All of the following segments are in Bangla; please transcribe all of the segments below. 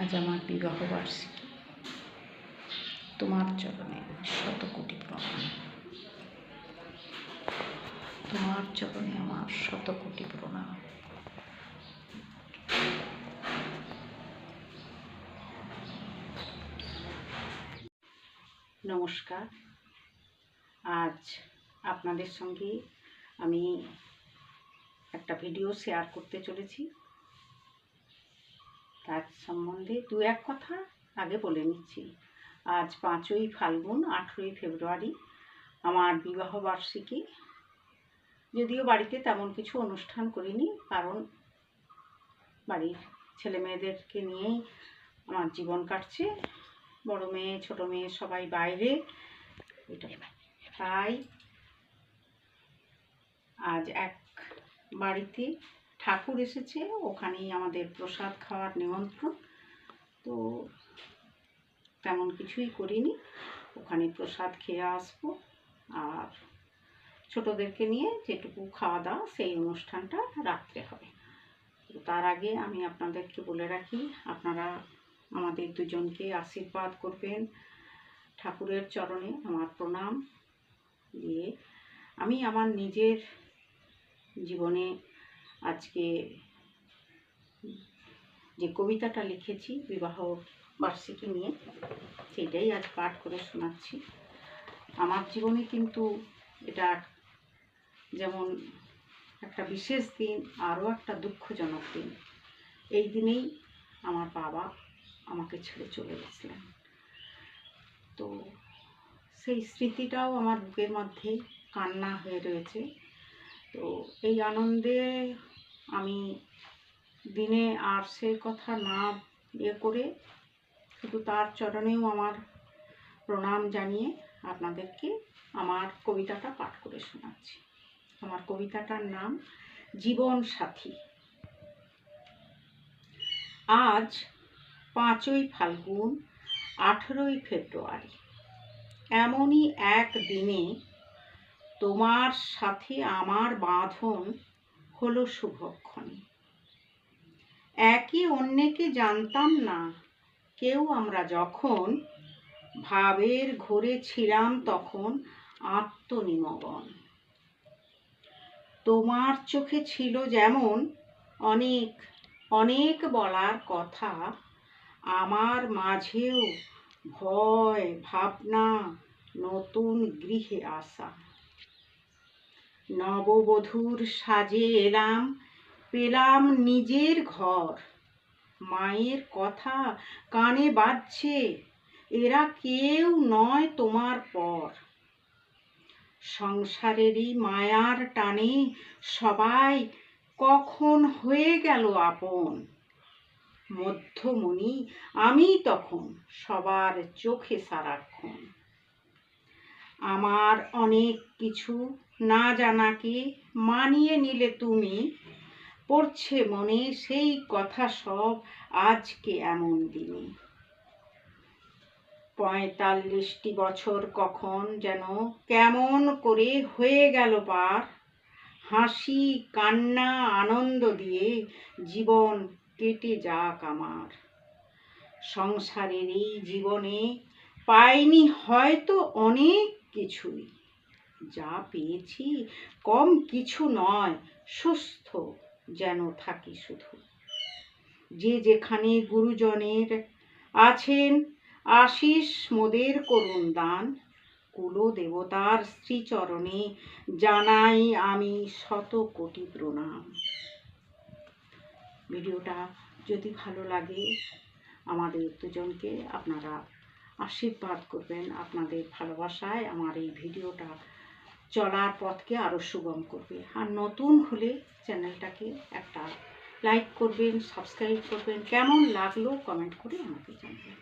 আজ আমার বিবাহ বার্ষিকী। তোমার চরণে শত কোটি প্রণাম। তোমার চরণে আমার শত কোটি প্রণাম। নমস্কার। আজ আপনাদের সঙ্গে আমি একটা ভিডিও শেয়ার করতে চলেছি। তার সম্বন্ধে দু এক কথা আগে বলে নিচ্ছি। আজ পাঁচই ফাল্গুন, আঠেরোই ফেব্রুয়ারি, আমার বিবাহ বার্ষিকী। যদিও বাড়িতে তেমন কিছু অনুষ্ঠান করিনি, কারণ বাড়ির ছেলে মেয়েদেরকে নিয়েই আমার জীবন কাটছে। বড় মেয়ে, ছোট মেয়ে সবাই বাইরে। তাই আজ এক বাড়িতে ঠাকুর এসেছে, ওখানেই আমাদের প্রসাদ খাওয়ার নিমন্ত্রণ। তো তেমন কিছুই করিনি, ওখানে প্রসাদ খেয়ে আসব। আর ছোটদেরকে নিয়ে যেটুকু খাওয়া দাওয়া, সেই অনুষ্ঠানটা রাত্রে হবে। তার আগে আমি আপনাদেরকে বলে রাখি, আপনারা আমাদের দুজনকে আশীর্বাদ করবেন ঠাকুরের চরণে আমার প্রণাম। দিয়ে আমি আমার নিজের জীবনে আজকে যে কবিতাটা লিখেছি, বিবাহ বার্ষিকী নিয়ে, সেটাই আজ পাঠ করে শোনাচ্ছি। আমার জীবনে কিন্তু এটা যেমন একটা বিশেষ দিন, আরও একটা দুঃখজনক দিন। এই দিনেই আমার বাবা আমাকে ছেড়ে চলে গেছিলেন। তো সেই স্মৃতিটাও আমার বুকের মধ্যে কান্না হয়ে রয়েছে। তো এই আনন্দে আমি দিনে আর সে কথা না ইয়ে করে শুধু তার চরণেও আমার প্রণাম জানিয়ে আপনাদেরকে আমার কবিতাটা পাঠ করে শোনাচ্ছি। আমার কবিতাটার নাম জীবন সাথী। আজ পাঁচই ফাল্গুন, আঠেরোই ফেব্রুয়ারি। এমনই এক দিনে তোমার সাথে আমার বাঁধন হলো শুভক্ষণে। একে অন্যকে জানতাম না। কেউ আমরা যখন ভাবের ঘোরে ছিলাম তখন আত্মনিমগন। তোমার চোখে ছিল যেমন অনেক অনেক বলার কথা, আমার মাঝেও ভয়, ভাবনা, নতুন গৃহে আসা। নববধূর সাজে এলাম, পেলাম নিজের ঘর। মায়ের কথা কানে বাজছে, এরা কেউ নয় তোমার পর। সংসারেরই মায়ার টানে সবাই, কখন হয়ে গেল আপন? মধ্যমণি আমি তখন সবার চোখে সারাক্ষণ। আমার অনেক কিছু না জানাকে মানিয়ে নিলে তুমি? পড়ছে মনে সেই কথা সব আজকে এমন দিনে। পঁয়তাল্লিশটি বছর কখন যেন কেমন করে হয়ে গেল পার। হাসি, কান্না, আনন্দ দিয়ে জীবন কেটে যাক আমার। সংসারের এই জীবনে পাইনি হয়তো অনেক কিছুই। যা পেয়েছি, কম কিছু নয়, সুস্থ যেন থাকি শুধু। যে যেখানে গুরুজনের আছেন আশিস মোদের করুণ দান। কুলো দেবতার শ্রীচরণে জানাই আমি শত কোটি প্রণাম। ভিডিওটা যদি ভালো লাগে, আমাদের দুজনকে আপনারা আশীর্বাদ করবেন। আপনাদের ভালোবাসায় আমার এই ভিডিওটা চলার পথকে আরও সুগম করবে। আর নতুন হলে চ্যানেলটাকে একটা লাইক করবেন, সাবস্ক্রাইব করবেন। কেমন লাগল কমেন্ট করে আমাকে জানাবেন।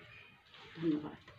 ধন্যবাদ।